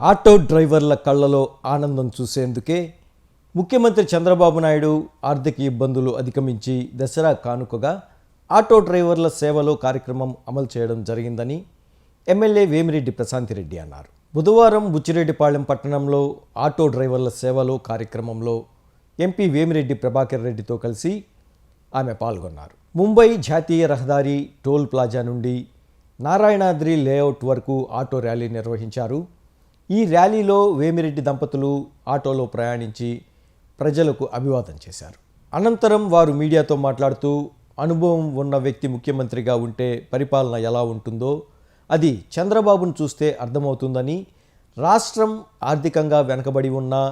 Auto డ్రైవర్ల కళ్ళలో ఆనందం చూసేందుకే ముఖ్యమంత్రి చంద్రబాబు నాయుడు ఆర్థిక ఇబ్బందులు అధిగమించి దసరా కానుకగా ఆటో డ్రైవర్ల సేవలో కార్యక్రమం అమలు చేయడం జరిగిందని ఎమ్మెల్యే వేమిరెడ్డి ప్రశాంతిరెడ్డి అన్నారు. బుధవారం బుచ్చిరెడ్డిపాళెం పట్టణంలో ఆటో డ్రైవర్ల సేవలో కార్యక్రమంలో ఎంపీ వేమిరెడ్డి ప్రభాకర్ రెడ్డితో కలిసి ఆమె పాల్గొన్నారు. ముంబై జాతీయ రహదారి టోల్ ప్లాజా నుండి నారాయణాద్రి లేఅవుట్ వరకు ఆటో ర్యాలీ నిర్వహించారు. ఈ ర్యాలీలో వేమిరెడ్డి దంపతులు ఆటోలో ప్రయాణించి ప్రజలకు అభివాదం చేశారు. అనంతరం వారు మీడియాతో మాట్లాడుతూ అనుభవం ఉన్న వ్యక్తి ముఖ్యమంత్రిగా ఉంటే పరిపాలన ఎలా ఉంటుందో అది చంద్రబాబును చూస్తే అర్థమవుతుందని రాష్ట్రం ఆర్థికంగా వెనకబడి ఉన్నా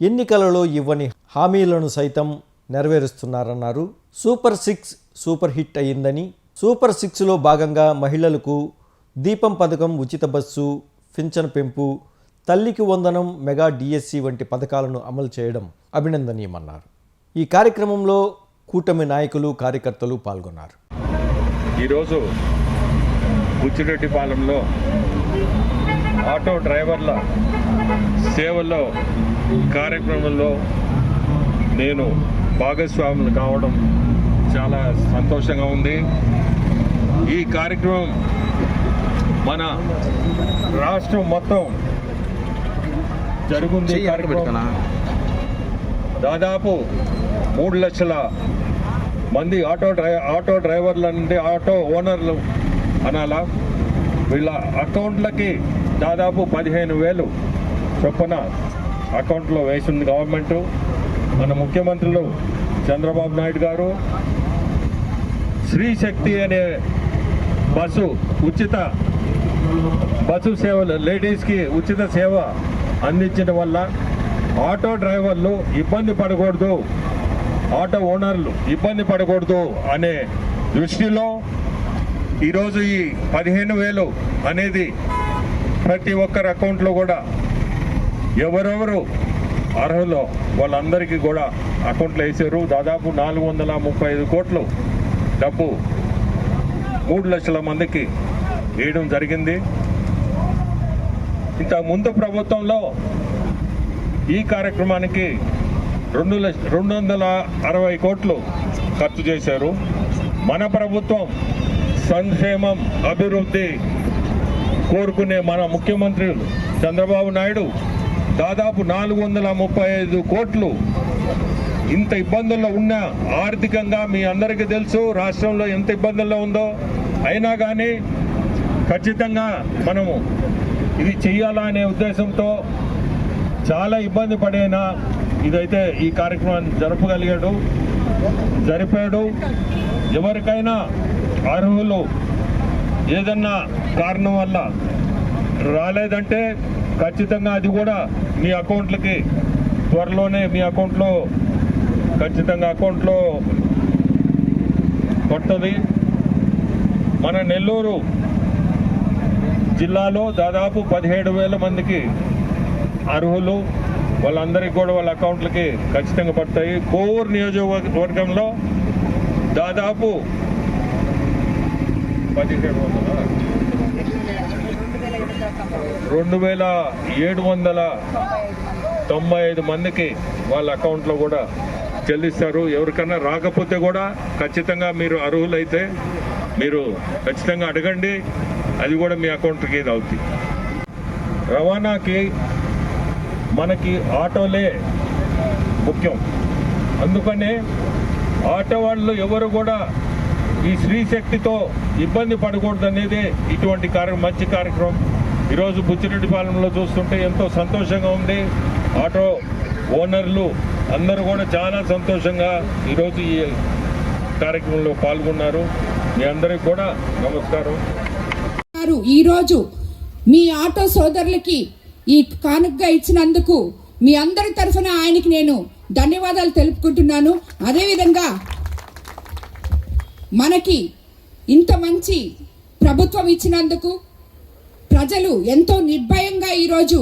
ఎన్నికలలో ఇవ్వని హామీలను సైతం నెరవేరుస్తున్నారన్నారు. సూపర్ సిక్స్ సూపర్ హిట్ అయ్యిందని సూపర్ సిక్స్లో భాగంగా మహిళలకు దీపం పథకం ఉచిత బస్సు పింఛన్ పెంపు తల్లికి వందనం మెగా డిఎస్సి వంటి పథకాలను అమలు చేయడం అభినందనీయమన్నారు. ఈ కార్యక్రమంలో కూటమి నాయకులు కార్యకర్తలు పాల్గొన్నారు. ఈరోజు బుచ్చిరెడ్డిపాలెంలో ఆటో డ్రైవర్ల సేవల్లో కార్యక్రమంలో నేను భాగస్వాములు కావడం చాలా సంతోషంగా ఉంది. ఈ కార్యక్రమం మన రాష్ట్రం మొత్తం జరుగుంది దాదాపు మూడు లక్షల మంది ఆటో డ్రై ఆటో డ్రైవర్ల నుండి ఆటో ఓనర్లు అనాలా. వీళ్ళ అకౌంట్లకి దాదాపు పదిహేను వేలు చొప్పున అకౌంట్లో వేసింది గవర్నమెంట్. మన ముఖ్యమంత్రులు చంద్రబాబు నాయుడు గారు. శ్రీ శక్తి అనే బస్సు ఉచిత బస్సు సేవలు లేడీస్కి ఉచిత సేవ అందించడం వల్ల ఆటో డ్రైవర్లు ఇబ్బంది పడకూడదు ఆటో ఓనర్లు ఇబ్బంది పడకూడదు అనే దృష్టిలో ఈరోజు ఈ పదిహేను వేలు అనేది ప్రతి ఒక్కరి అకౌంట్లో కూడా ఎవరెవరు అర్హులో వాళ్ళందరికీ కూడా అకౌంట్లో వేసారు. దాదాపు నాలుగు వందల ముప్పై ఐదు కోట్లు డబ్బు మూడు లక్షల మందికి వేయడం జరిగింది. ఇంత ముందు ప్రభుత్వంలో ఈ కార్యక్రమానికి రెండు లక్ష రెండు వందల అరవై కోట్లు ఖర్చు చేశారు. మన ప్రభుత్వం సంక్షేమం అభివృద్ధి కోరుకునే మన ముఖ్యమంత్రి చంద్రబాబు నాయుడు దాదాపు నాలుగు వందల ముప్పై ఐదు కోట్లు ఇంత ఇబ్బందుల్లో ఉన్న ఆర్థికంగా మీ అందరికీ తెలుసు రాష్ట్రంలో ఎంత ఇబ్బందుల్లో ఉందో. అయినా కానీ ఖచ్చితంగా మనము ఇది చేయాలా అనే ఉద్దేశంతో చాలా ఇబ్బంది పడేనా ఇదైతే ఈ కార్యక్రమాన్ని జరపగలిగాడు. జరిపాడు. ఎవరికైనా అర్హులు ఏదన్నా కారణం వల్ల రాలేదంటే ఖచ్చితంగా అది కూడా మీ అకౌంట్లకి త్వరలోనే మీ అకౌంట్లో ఖచ్చితంగా అకౌంట్లో కొట్టది మన నెల్లూరు జిల్లాలో దాదాపు పదిహేడు వేల మందికి అర్హులు. వాళ్ళందరికీ కూడా వాళ్ళ అకౌంట్లకి ఖచ్చితంగా పడతాయి. కోవూరు నియోజకవర్గంలో దాదాపు పదిహేడు వందల? రెండు వేల ఏడు వందల తొంభై ఐదు మందికి వాళ్ళ అకౌంట్లో కూడా చెల్లిస్తారు. ఎవరికన్నా రాకపోతే కూడా ఖచ్చితంగా మీరు అర్హులైతే మీరు ఖచ్చితంగా అడగండి. అది కూడా మీ అకౌంట్కి ఇది అవుతుంది రవాణాకి మనకి ఆటోలే ముఖ్యం. అందుకనే ఆటో వాళ్ళు ఎవరు కూడా ఈ స్త్రీ శక్తితో ఇబ్బంది పడకూడదు అనేది ఇటువంటి కార్య మంచి కార్యక్రమం. ఈరోజు బుచ్చిరెడ్డిపాలెంలో చూస్తుంటే ఎంతో సంతోషంగా ఉంది. ఆటో ఓనర్లు అందరూ కూడా చాలా సంతోషంగా ఈరోజు ఈ కార్యక్రమంలో పాల్గొన్నారు. మీ అందరికి కూడా నమస్కారం. గారు ఈరోజు మీ ఆటో సోదరులకి ఈ కానుకగా ఇచ్చినందుకు మీ అందరి తరఫున ఆయనకి నేను ధన్యవాదాలు తెలుపుకుంటున్నాను. అదేవిధంగా మనకి ఇంత మంచి ప్రభుత్వం ఇచ్చినందుకు ప్రజలు ఎంతో నిర్భయంగా ఈరోజు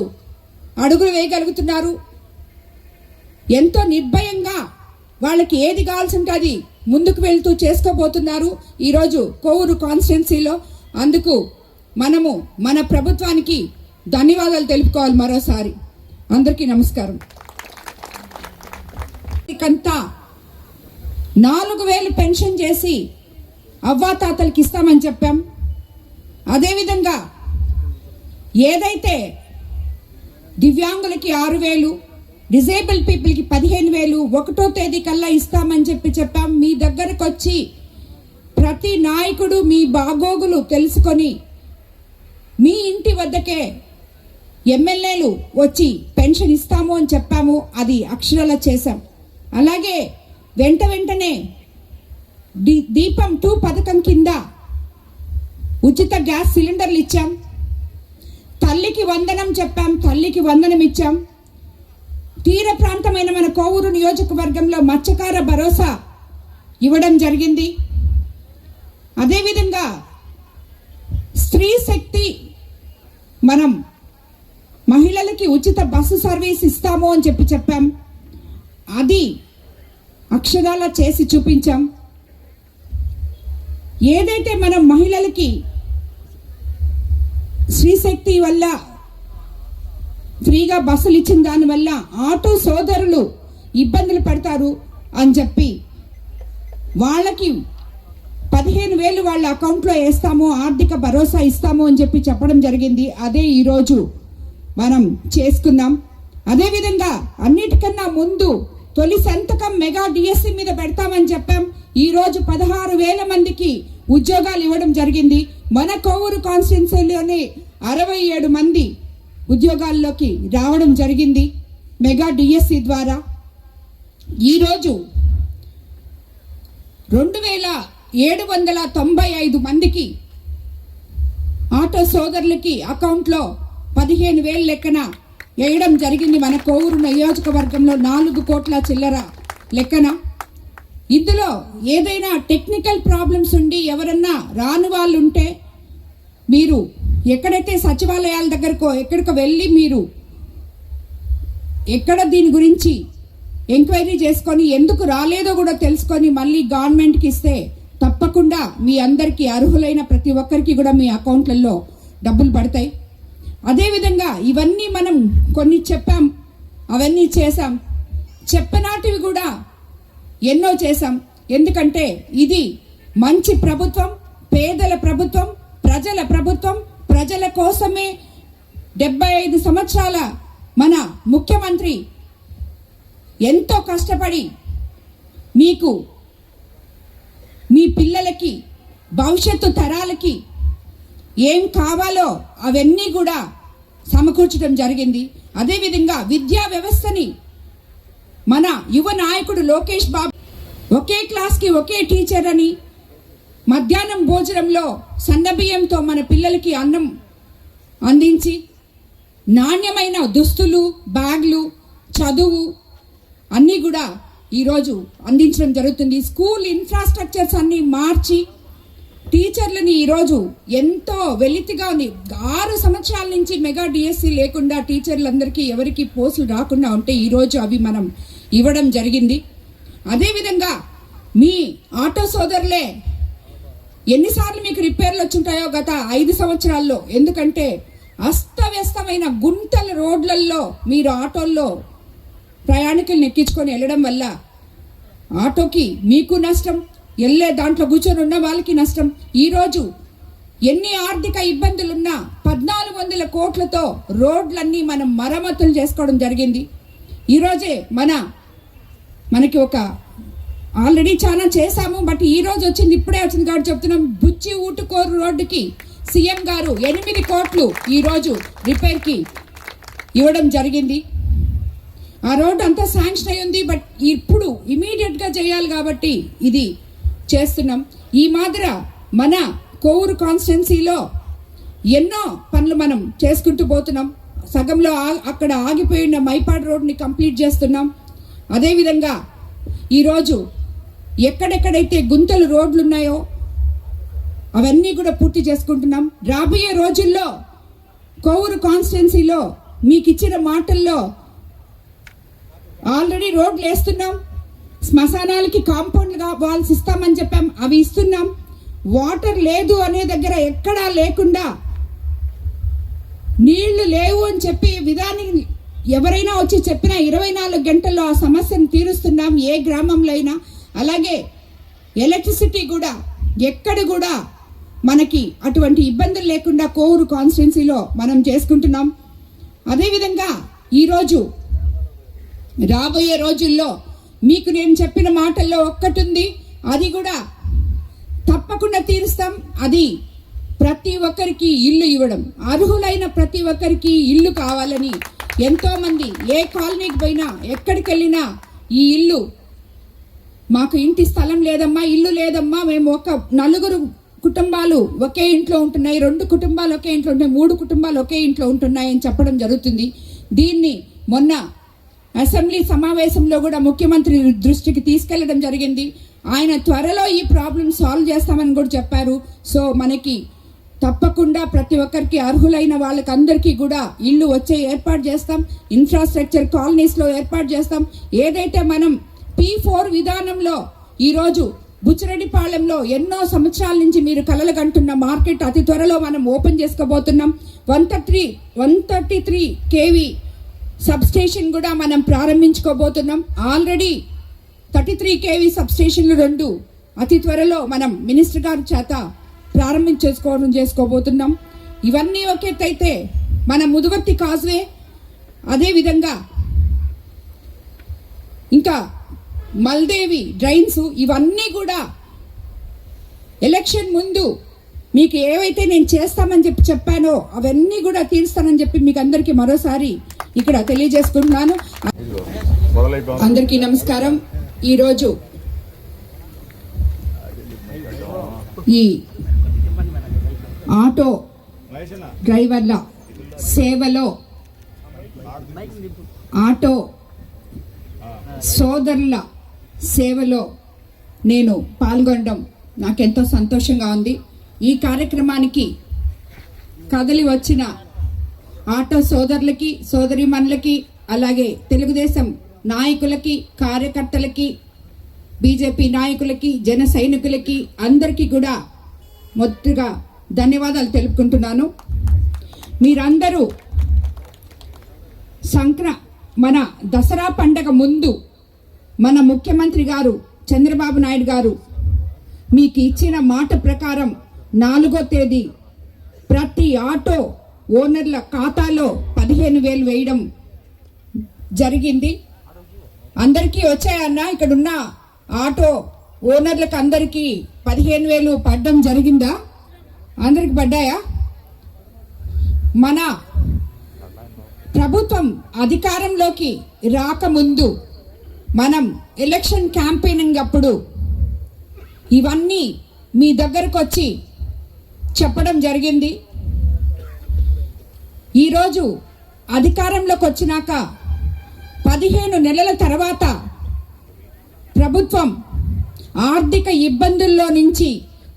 అడుగులు వేయగలుగుతున్నారు. ఎంతో నిర్భయంగా వాళ్ళకి ఏది కావాల్సి ఉంటే అది ముందుకు వెళ్తూ చేసుకోబోతున్నారు. ఈరోజు కోవూరు కాన్స్టిట్యున్సీలో అందుకు మనము మన ప్రభుత్వానికి ధన్యవాదాలు తెలుపుకోవాలి మరోసారి. అందరికీ నమస్కారం. ఇకంతా నాలుగు వేలు పెన్షన్ చేసి అవ్వాతాతలకి ఇస్తామని చెప్పాం. అదేవిధంగా ఏదైతే దివ్యాంగులకి ఆరు వేలు డిజేబుల్ పీపుల్కి పదిహేను వేలు ఒకటో తేదీ కల్లా ఇస్తామని చెప్పి చెప్పాం. మీ దగ్గరకు వచ్చి ప్రతి నాయకుడు మీ బాగోగులు తెలుసుకొని మీ ఇంటి వద్దకే ఎమ్మెల్యేలు వచ్చి పెన్షన్ ఇస్తాము అని చెప్పాము అది అక్షరాల చేశాం. అలాగే వెంట వెంటనే దీపం టూ పథకం కింద ఉచిత గ్యాస్ సిలిండర్లు ఇచ్చాం. తల్లికి వందనం చెప్పాం తల్లికి వందనం ఇచ్చాం. తీర ప్రాంతమైన మన కోవూరు నియోజకవర్గంలో మత్స్యకార భరోసా ఇవ్వడం జరిగింది. అదేవిధంగా స్త్రీ శక్తి మనం మహిళలకి ఉచిత బస్సు సర్వీస్ ఇస్తాము అని చెప్పి చెప్పాం. అది అక్షరాల చేసి చూపించాం. ఏదైతే మనం మహిళలకి శ్రీశక్తి వల్ల ఫ్రీగా బస్సులు ఇచ్చిన దానివల్ల ఆటో సోదరులు ఇబ్బందులు పడతారు అని చెప్పి వాళ్ళకి పదిహేను వేలు వాళ్ళ అకౌంట్లో వేస్తాము ఆర్థిక భరోసా ఇస్తాము అని చెప్పి చెప్పడం జరిగింది. అదే ఈరోజు మనం చేసుకుందాం అదేవిధంగా అన్నిటికన్నా ముందు తొలి సంతకం మెగా డిఎస్సి మీద పెడతామని చెప్పాం. ఈరోజు పదహారు వేల మందికి ఉద్యోగాలు ఇవ్వడం జరిగింది. మన కోవూరు కాన్స్టిట్యున్సీలోనే అరవై ఏడు మంది ఉద్యోగాల్లోకి రావడం జరిగింది మెగా డిఎస్సి ద్వారా. ఈరోజు రెండు వేల ఏడు వందల తొంభై ఐదు మందికి ఆటో సోదరులకి అకౌంట్లో పదిహేను వేలు లెక్కన వేయడం జరిగింది. మన కోవూరు నియోజకవర్గంలో నాలుగు కోట్ల చిల్లర లెక్కన. ఇందులో ఏదైనా టెక్నికల్ ప్రాబ్లమ్స్ ఉండి ఎవరన్నా రాని వాళ్ళు ఉంటే మీరు ఎక్కడైతే సచివాలయాల దగ్గరకో ఎక్కడికో వెళ్ళి మీరు ఎక్కడ దీని గురించి ఎంక్వైరీ చేసుకొని ఎందుకు రాలేదో కూడా తెలుసుకొని మళ్ళీ గవర్నమెంట్కి ఇస్తే తప్పకుండా మీ అందరికీ అర్హులైన ప్రతి ఒక్కరికి కూడా మీ అకౌంట్లలో డబ్బులు పడతాయి. అదేవిధంగా ఇవన్నీ మనం కొన్ని చెప్పాం అవన్నీ చేశాం. చెప్పనాటివి కూడా ఎన్నో చేశాం. ఎందుకంటే ఇది మంచి ప్రభుత్వం పేదల ప్రభుత్వం ప్రజల ప్రభుత్వం ప్రజల కోసమే డెబ్బై ఐదు సంవత్సరాల మన ముఖ్యమంత్రి ఎంతో కష్టపడి మీకు మీ పిల్లలకి భవిష్యత్తు తరాలకి ఏం కావాలో అవన్నీ కూడా సమకూర్చడం జరిగింది. అదేవిధంగా విద్యా వ్యవస్థని మన యువ నాయకుడు లోకేష్ బాబు ఒకే క్లాస్కి ఒకే టీచర్ అని మధ్యాహ్నం భోజనంలో సన్నబియ్యంతో మన పిల్లలకి అన్నం అందించి నాణ్యమైన దుస్తులు బ్యాగ్లు చదువు అన్నీ కూడా ఈరోజు అందించడం జరుగుతుంది. స్కూల్ ఇన్ఫ్రాస్ట్రక్చర్స్ అన్నీ మార్చి టీచర్లని ఈరోజు ఎంతో వెలితిగా ఉంది ఆరు సంవత్సరాల నుంచి మెగా డిఎస్సి లేకుండా టీచర్లందరికీ ఎవరికి పోస్టులు రాకుండా ఉంటే ఈరోజు అవి మనం ఇవ్వడం జరిగింది. అదేవిధంగా మీ ఆటో సోదరులే ఎన్నిసార్లు మీకు రిపేర్లు వచ్చుంటాయో గత ఐదు సంవత్సరాల్లో? ఎందుకంటే అస్తవ్యస్తమైన గుంటల రోడ్లల్లో మీరు ఆటోల్లో ప్రయాణికులను ఎక్కించుకొని వెళ్ళడం వల్ల ఆటోకి మీకు నష్టం వెళ్ళే దాంట్లో కూర్చొని ఉన్న వాళ్ళకి నష్టం. ఈరోజు ఎన్ని ఆర్థిక ఇబ్బందులున్నా పద్నాలుగు వందల కోట్లతో రోడ్లన్నీ మనం మరమ్మతులు చేసుకోవడం జరిగింది. ఈరోజే మన మనకి ఒక ఆల్రెడీ చాలా చేశాము బట్ ఈ రోజు వచ్చింది ఇప్పుడే వచ్చింది కాబట్టి చెప్తున్నాం. బుచ్చి ఊటుకోరు రోడ్డుకి సీఎం గారు ఎనిమిది కోట్లు ఈరోజు రిపేర్కి ఇవ్వడం జరిగింది. ఆ రోడ్డు అంతా శాంక్షన్ అయి ఉంది బట్ ఇప్పుడు ఇమీడియట్గా చేయాలి కాబట్టి ఇది చేస్తున్నాం. ఈ మాదిర మన కోవూరు కాన్స్టిట్యున్సీలో ఎన్నో పనులు మనం చేసుకుంటూ పోతున్నాం. సగంలో ఆ- అక్కడ ఆగిపోయిన మైపాడ్ రోడ్ని కంప్లీట్ చేస్తున్నాం. అదేవిధంగా ఈరోజు ఎక్కడెక్కడైతే గుంతలు రోడ్లు ఉన్నాయో అవన్నీ కూడా పూర్తి చేసుకుంటున్నాం. రాబోయే రోజుల్లో కోవూరు కాన్స్టిట్యున్సీలో మీకు ఇచ్చిన మాటల్లో ఆల్రెడీ రోడ్లు వేస్తున్నాం. శ్మశానాలకి కాంపౌండ్గా వాల్స్ ఇస్తామని చెప్పాం. అవి ఇస్తున్నాం. వాటర్ లేదు అనే దగ్గర ఎక్కడా లేకుండా నీళ్ళు లేవు అని చెప్పి విధానికి ఎవరైనా వచ్చి చెప్పినా ఇరవై నాలుగు గంటల్లో ఆ సమస్యను తీరుస్తున్నాం. ఏ గ్రామంలో అయినా. అలాగే ఎలక్ట్రిసిటీ కూడా ఎక్కడ కూడా మనకి అటువంటి ఇబ్బందులు లేకుండా కోవూరు కాన్స్టిట్యున్సీలో మనం చేసుకుంటున్నాం. అదేవిధంగా ఈరోజు రాబోయే రోజుల్లో మీకు నేను చెప్పిన మాటల్లో ఒక్కటి ఉంది అది కూడా తప్పకుండా తీరుస్తాం. అది ప్రతి ఒక్కరికి ఇల్లు ఇవ్వడం. అర్హులైన ప్రతి ఒక్కరికి ఇల్లు కావాలని ఎంతోమంది ఏ కాలనీకి పోయినా ఎక్కడికి వెళ్ళినా ఈ ఇల్లు మాకు ఇంటి స్థలం లేదమ్మా ఇల్లు లేదమ్మా. మేము ఒక నలుగురు కుటుంబాలు ఒకే ఇంట్లో ఉంటున్నాయి. రెండు కుటుంబాలు ఒకే ఇంట్లో ఉంటున్నాయి. మూడు కుటుంబాలు ఒకే ఇంట్లో ఉంటున్నాయి అని చెప్పడం జరుగుతుంది. దీన్ని మొన్న అసెంబ్లీ సమావేశంలో కూడా ముఖ్యమంత్రి దృష్టికి తీసుకెళ్ళడం జరిగింది. ఆయన త్వరలో ఈ ప్రాబ్లం సాల్వ్ చేస్తామని కూడా చెప్పారు. సో మనకి తప్పకుండా ప్రతి ఒక్కరికి అర్హులైన వాళ్ళకి అందరికీ కూడా ఇల్లు వచ్చే ఏర్పాటు చేస్తాం. ఇన్ఫ్రాస్ట్రక్చర్ కాలనీస్లో ఏర్పాటు చేస్తాం. ఏదైతే మనం పీ ఫోర్ విధానంలో ఈరోజు బుచ్చిరెడ్డిపాళెంలో ఎన్నో సంవత్సరాల నుంచి మీరు కలలు కంటున్న మార్కెట్ అతి త్వరలో మనం ఓపెన్ చేసుకోబోతున్నాం. One thirty one thirty three KV station కూడా మనం ప్రారంభించుకోబోతున్నాం. ఆల్రెడీ థర్టీ త్రీ కేవీ సబ్స్టేషన్లు రెండు. అతి త్వరలో మనం మినిస్టర్ గారి చేత ప్రారంభించేసుకోవడం చేసుకోబోతున్నాం. ఇవన్నీ ఒక అయితే మన ముదువర్తి కాజ్వే అదేవిధంగా ఇంకా మల్దేవి డ్రైన్స్ ఇవన్నీ కూడా ఎలక్షన్ ముందు మీకు ఏవైతే నేను చేస్తామని చెప్పి చెప్పానో అవన్నీ కూడా తీరుస్తానని చెప్పి మీకు అందరికీ మరోసారి ఇక్కడ తెలియజేసుకుంటున్నాను. అందరికీ నమస్కారం. ఈరోజు ఈ ఆటో డ్రైవర్ల సేవలో ఆటో సోదరుల సేవలో నేను పాల్గొనడం నాకెంతో సంతోషంగా ఉంది. ఈ కార్యక్రమానికి కదలి వచ్చిన ఆటో సోదరులకి సోదరిమణులకి అలాగే తెలుగుదేశం నాయకులకి కార్యకర్తలకి బీజేపీ నాయకులకి జన సైనికులకి అందరికీ కూడా మొదటిగా ధన్యవాదాలు తెలుపుకుంటున్నాను. మీరందరూ సంక్ర మన దసరా పండగ ముందు మన ముఖ్యమంత్రి గారు చంద్రబాబు నాయుడు గారు మీకు ఇచ్చిన మాట ప్రకారం నాలుగో తేదీ ప్రతి ఆటో ఓనర్ల ఖాతాలో పదిహేను వేలు వేయడం జరిగింది. అందరికీ వచ్చాయన్న ఇక్కడున్న ఆటో ఓనర్లకు అందరికీ పదిహేను వేలు పడడం జరిగిందా? అందరికి పడ్డాయా? మన ప్రభుత్వం అధికారంలోకి రాకముందు మనం ఎలక్షన్ క్యాంపెయినింగ్ అప్పుడు ఇవన్నీ మీ దగ్గరకు వచ్చి చెప్పడం జరిగింది. ఈరోజు అధికారంలోకి వచ్చినాక పదిహేను నెలల తర్వాత ప్రభుత్వం ఆర్థిక ఇబ్బందుల్లో నుంచి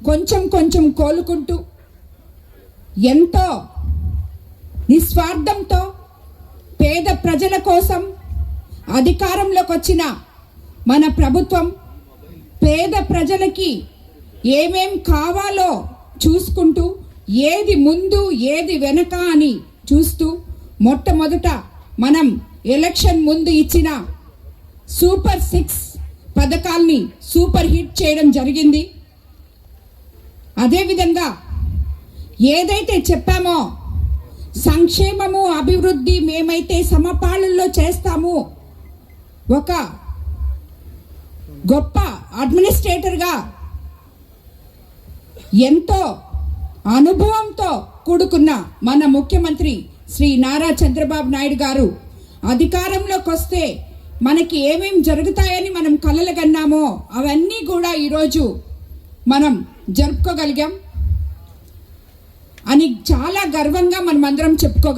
కొంచెం కొంచెం కోలుకుంటూ ఎంతో నిస్వార్థంతో పేద ప్రజల కోసం అధికారంలోకి వచ్చిన మన ప్రభుత్వం పేద ప్రజలకి ఏమేం కావాలో చూసుకుంటూ ఏది ముందు ఏది వెనక అని చూస్తూ మొట్టమొదట మనం ఎలక్షన్ ముందు ఇచ్చిన సూపర్ సిక్స్ పథకాల్ని సూపర్ హిట్ చేయడం జరిగింది. అదేవిధంగా ఏదైతే చెప్పామో సంక్షేమము అభివృద్ధి మేమైతే సమపాళల్లో చేస్తాము ఒక గొప్ప అడ్మినిస్ట్రేటర్గా ఎంతో అనుభవంతో కూడుకున్న మన ముఖ్యమంత్రి శ్రీ నారా చంద్రబాబు నాయుడు గారు అధికారంలోకి వస్తే మనకి ఏమేం జరుగుతాయని మనం కలలు కన్నామో అవన్నీ కూడా ఈరోజు మనం జరుపుకోగలిగాం. అని చాలా గర్వంగా మనం అందరం చెప్పుకోగలం